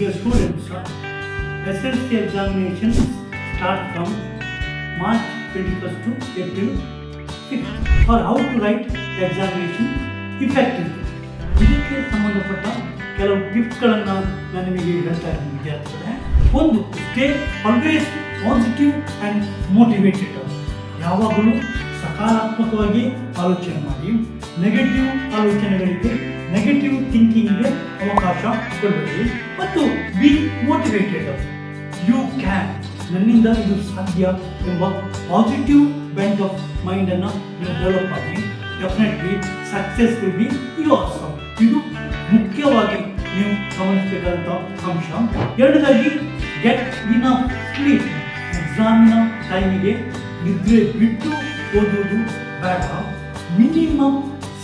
Dear students, SSC examinations start from March 21st to April 6th for how to write the examination effectively. ಇದಕ್ಕೆ ಸಂಬಂಧಪಟ್ಟ ಕೆಲವು ಟಿಪ್ಸ್ಗಳನ್ನು ನಾನು ನಿಮಗೆ ಹೇಳ್ತಾ ಇದ್ದೀನಿ ವಿದ್ಯಾರ್ಥಿಗಳೇ ಒಂದು stay always positive and motivated ಯಾವಾಗಲೂ ಸಕಾರಾತ್ಮಕವಾಗಿ ಆಲೋಚನೆ ಮಾಡಿ ನೆಗೆಟಿವ್ ಆಲೋಚನೆಗಳಿಗೆ ನೆಗೆಟಿವ್ ಥಿಂಕಿಂಗ್ಗೆ ಅವಕಾಶ ಕೊಡಬೇಡಿ ಮತ್ತು ಬಿ ಮೋಟಿವೇಟೆಡ್ ಯು ಕ್ಯಾನ್ ನನ್ನಿಂದ ಇದು ಸಾಧ್ಯ ಎಂಬ ಪಾಸಿಟಿವ್ ಬೆಂಟ್ ಆಫ್ ಮೈಂಡನ್ನು ನೀವು ಡೆವಲಪ್ ಮಾಡಿ. Definitely success will be yours ಇದು ಮುಖ್ಯವಾಗಿ ನೀವು ಗಮನಿಸಬೇಕಾದಂಥ ಅಂಶ. ಎರಡನೇದಾಗಿ ಗೆಟ್ ಇನ್ ಸ್ಲೀಪ್ ಎಕ್ಸಾಮಿನ ಟೈಮಿಗೆ ನಿದ್ರೆ ಬಿಟ್ಟು ಓದುವುದು ಬೇಡ. Minimum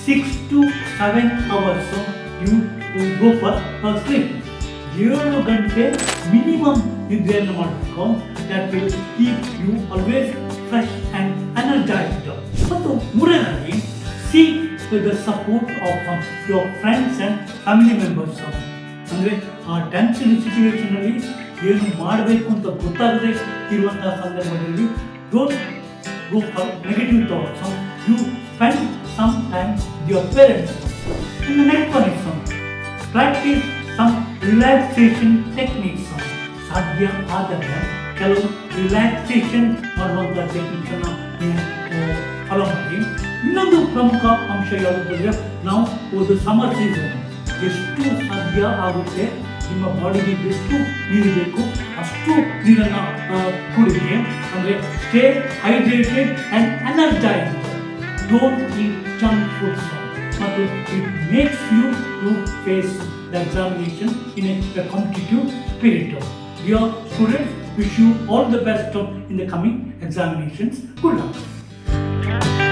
Six to seven hours you go for sleep ಏಳು ಗಂಟೆ ಮಿನಿಮಮ್ ನಿದ್ರೆಯನ್ನು ಮಾಡಬೇಕು that will keep you always fresh and energized ಮತ್ತು ಮೂರನೇದಾಗಿ see the support of your friends and family members ಅಂದರೆ ಆ ಟೆನ್ಷನ್ ಸಿಚುವೇಶನಲ್ಲಿ ಏನು ಮಾಡಬೇಕು ಅಂತ ಗೊತ್ತಾಗದೆ ಇರುವಂತಹ ಸಂದರ್ಭದಲ್ಲಿ don't go for negative thoughts. So you spend some time with your parents. And the next some practice some relaxation techniques. ಸಾಧ್ಯ ಆದರೆ ಕೆಲವು ರಿಲ್ಯಾಕ್ಸೇಷನ್ ಮಾಡುವಂಥ ಟೆಕ್ನಿಕ್ಸನ್ನು ಫಾಲೋ ಮಾಡಿ ಇನ್ನೊಂದು ಪ್ರಮುಖ ಅಂಶ ಯಾವುದಂದ್ರೆ ನಾವು ಒಂದು ಸಮರ್ ಸೀಸನ್ ಎಷ್ಟು ಸಾಧ್ಯ ಆಗುತ್ತೆ ನಿಮ್ಮ ಬಾಡಿಗೆ ಎಷ್ಟು ನೀರು ಬೇಕು ಅಷ್ಟು ನೀರನ್ನು ಕುಡಿದ್ರೆ ಅಂದರೆ stay hydrated and energised don't eat junk food so but it makes you to face the examination in a, a competitive spirit. Dear students, wish you all the best in the coming examinations. Good luck.